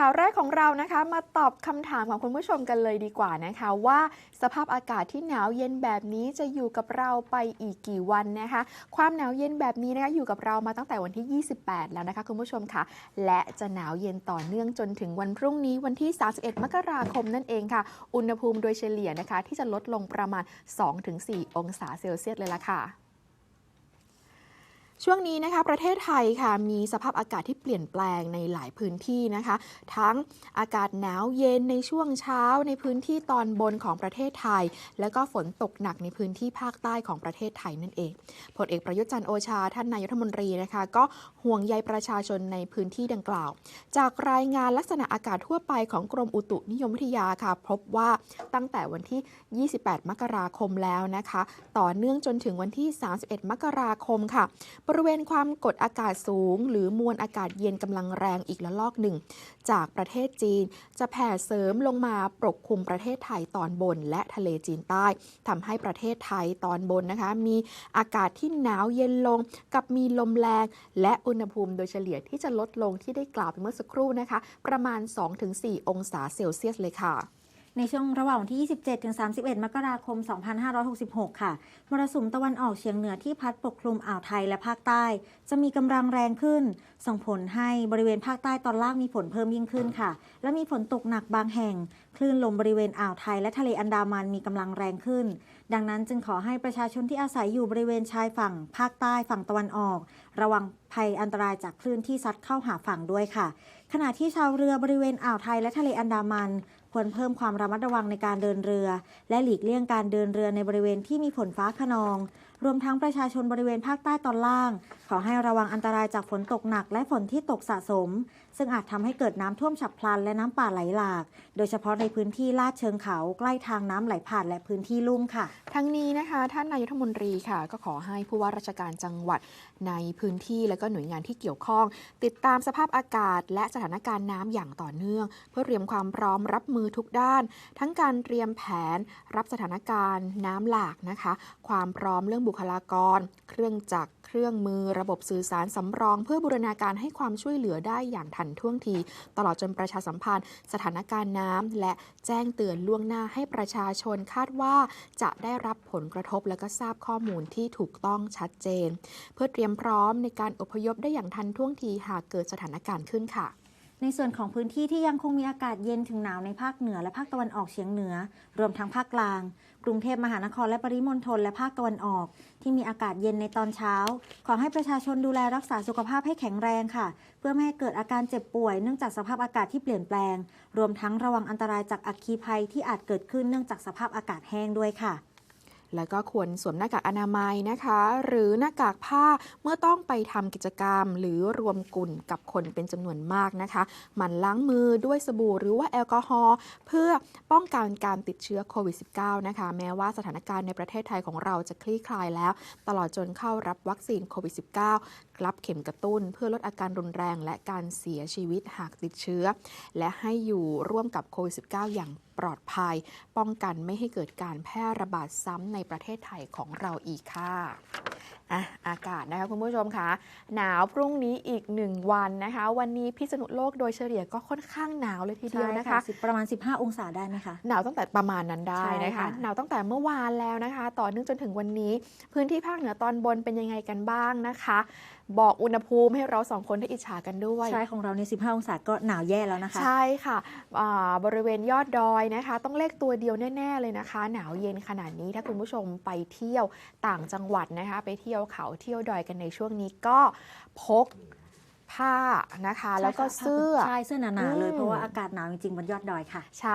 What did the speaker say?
ข่าวแรกของเรานะคะ มาตอบคำถามของคุณผู้ชมกันเลยดีกว่านะคะ ว่าสภาพอากาศที่หนาวเย็นแบบนี้จะอยู่กับเราไปอีกกี่วันนะคะ ความหนาวเย็นแบบนี้นะคะอยู่กับเรามาตั้งแต่วันที่ 28 แล้วนะคะคุณผู้ชมค่ะ และจะหนาวเย็นต่อเนื่องจนถึงวันพรุ่งนี้วันที่ 31 มกราคมนั่นเองค่ะ อุณหภูมิโดยเฉลี่ยนะคะ ที่จะลดลงประมาณ 2-4 องศาเซลเซียสเลยล่ะค่ะ ช่วงนี้นะคะประเทศไทยค่ะมีสภาพอากาศที่เปลี่ยนแปลงในหลายพื้นที่นะคะ ทั้งอากาศหนาวเย็นในช่วงเช้าในพื้นที่ตอนบนของประเทศไทย แล้วก็ฝนตกหนักในพื้นที่ภาคใต้ของประเทศไทยนั่นเองพลเอกประยุทธ์จันโอชาท่านนายกรัฐมนตรีนะคะ ก็ห่วงใยประชาชนในพื้นที่ดังกล่าว จากรายงานลักษณะอากาศทั่วไปของกรมอุตุนิยมวิทยาค่ะ พบว่าตั้งแต่วันที่ 28 มกราคมแล้วนะคะ ต่อเนื่องจนถึงวันที่ 31 มกราคมค่ะบริเวณความกดอากาศสูง หรือมวลอากาศเย็นกำลังแรงอีกละลอกหนึ่ง จากประเทศจีนจะแผ่เสริมลงมาปกคลุมประเทศไทยตอนบนและทะเลจีนใต้ทำให้ประเทศไทยตอนบนนะคะ มีอากาศที่หนาวเย็นลง กับมีลมแรง และอุณหภูมิโดยเฉลี่ยที่จะลดลงที่ได้กล่าวไปเมื่อสักครู่นะคะ ประมาณ 2-4 องศาเซลเซียสเลยค่ะ ในช่วงระหว่างวันที่ 27ถึง31 มกราคม 2566 ค่ะ มรสุมตะวันออกเฉียงเหนือที่พัดปกคลุมอ่าวไทยและภาคใต้ จะมีกำลังแรงขึ้น ส่งผลให้บริเวณภาคใต้ตอนล่างมีฝนเพิ่มยิ่งขึ้นค่ะ และมีฝนตกหนักบางแห่ง คลื่นลมบริเวณอ่าวไทยและทะเลอันดามันมีกำลังแรงขึ้น ดังนั้นจึงขอให้ประชาชนที่อาศัยอยู่บริเวณชายฝั่ง ภาคใต้ฝั่งตะวันออก ระวังภัยอันตรายจากคลื่นที่ซัดเข้าหาฝั่งด้วยค่ะ ขณะที่ชาวเรือบริเวณอ่าวไทยและทะเลอันดามัน ควรเพิ่มความระมัดระวังในการเดินเรือ และหลีกเลี่ยงการเดินเรือในบริเวณที่มีฝนฟ้าขนอง รวมทั้งประชาชนบริเวณภาคใต้ตอนล่าง ขอให้ระวังอันตรายจากฝนตกหนักและฝนที่ตกสะสม ซึ่งอาจทำให้เกิดน้ำท่วมฉับพลันและน้ำป่าไหลหลาก โดยเฉพาะในพื้นที่ลาดเชิงเขาใกล้ทางน้ำไหลผ่านและพื้นที่ลุ่มค่ะ ทั้งนี้นะคะ ท่านนายกรัฐมนตรีค่ะ ก็ขอให้ผู้ว่าราชการจังหวัดในพื้นที่และก็หน่วยงานที่เกี่ยวข้อง ติดตามสภาพอากาศ และสถานการณ์น้ำอย่างต่อเนื่อง เพื่อเตรียมความพร้อมรับมือทุกด้าน ทั้งการเตรียมแผนรับสถานการณ์น้ำหลากนะคะ ความพร้อมเรื่องบุคลากร เครื่องจักรเครื่องมือระบบสื่อสารสำรอง เพื่อบูรณาการให้ความช่วยเหลือได้อย่างทันท่วงที ตลอดจนประชาสัมพันธ์ สถานการณ์น้ำและแจ้งเตือนล่วงหน้าให้ประชาชนคาดว่าจะได้รับผลกระทบและก็ทราบข้อมูลที่ถูกต้องชัดเจน เพื่อเตรียมพร้อมในการอพยพได้อย่างทันท่วงทีหากเกิดสถานการณ์ขึ้นค่ะ ในส่วนของพื้นที่ที่ยังคงมีอากาศเย็นถึงหนาวในภาคเหนือและภาคตะวันออกเฉียงเหนือ รวมทั้งภาคกลาง กรุงเทพมหานครและปริมณฑลและภาคตะวันออก ที่มีอากาศเย็นในตอนเช้า ขอให้ประชาชนดูแลรักษาสุขภาพให้แข็งแรงค่ะ เพื่อไม่ให้เกิดอาการเจ็บป่วยเนื่องจากสภาพอากาศที่เปลี่ยนแปลง รวมทั้งระวังอันตรายจากอัคคีภัยที่อาจเกิดขึ้นเนื่องจากสภาพอากาศแห้งด้วยค่ะ แล้วก็ควรสวมหน้ากากอนามัยนะคะ หรือหน้ากากผ้าเมื่อต้องไปทำกิจกรรม หรือรวมกลุ่มกับคนเป็นจำนวนมากนะคะหมั่นล้างมือด้วยสบู่หรือว่าแอลกอฮอล์เพื่อป้องกันการติดเชื้อโควิด -19 นะคะ แม้ว่าสถานการณ์ในประเทศไทยของเราจะคลี่คลายแล้ว ตลอดจนเข้ารับวัคซีนโควิด -19 รับเข็มกระตุ้น เพื่อลดอาการรุนแรงและการเสียชีวิตหากติดเชื้อ และให้อยู่ร่วมกับโควิด -19 อย่างปลอดภัย ป้องกันไม่ให้เกิดการแพร่ระบาดซ้ำในประเทศไทยของเราอีกค่ะ อะอากาศนะคะคุณผู้ชมคะหนาวพรุ่งนี้อีกหนึ่งวันนะคะ วันนี้พิษณุโลกโดยเฉลี่ยก็ค่อนข้างหนาวเลยทีเดียวนะคะสิบประมาณ 15 องศาได้ไหมคะหนาวตั้งแต่ประมาณนั้นได้นะใช่คะค่ะหนาวตั้งแต่เมื่อวานแล้วนะคะ ต่อเนื่องจนถึงวันนี้ พื้นที่ภาคเหนือตอนบนเป็นยังไงกันบ้างนะคะ บอกอุณหภูมิให้เราสองคนได้อิจฉากันด้วยใช่ของเราใน 15 องศาก็หนาวแย่แล้วนะคะ ใช่ค่ะอ่าบริเวณยอดดอยนะคะ ต้องเลขตัวเดียวแน่ ๆเลยนะคะ หนาวเย็นขนาดนี้ถ้าคุณผู้ชมไปเที่ยวต่างจังหวัดนะคะไปเที่ยวเขาเที่ยวดอยกันในช่วงนี้ก็พกผ้านะคะ แล้วก็เสื้อใช่เสื้อหนาๆเลยอืมเพราะว่าอากาศหนาวจริงๆบนยอดดอยค่ะใช่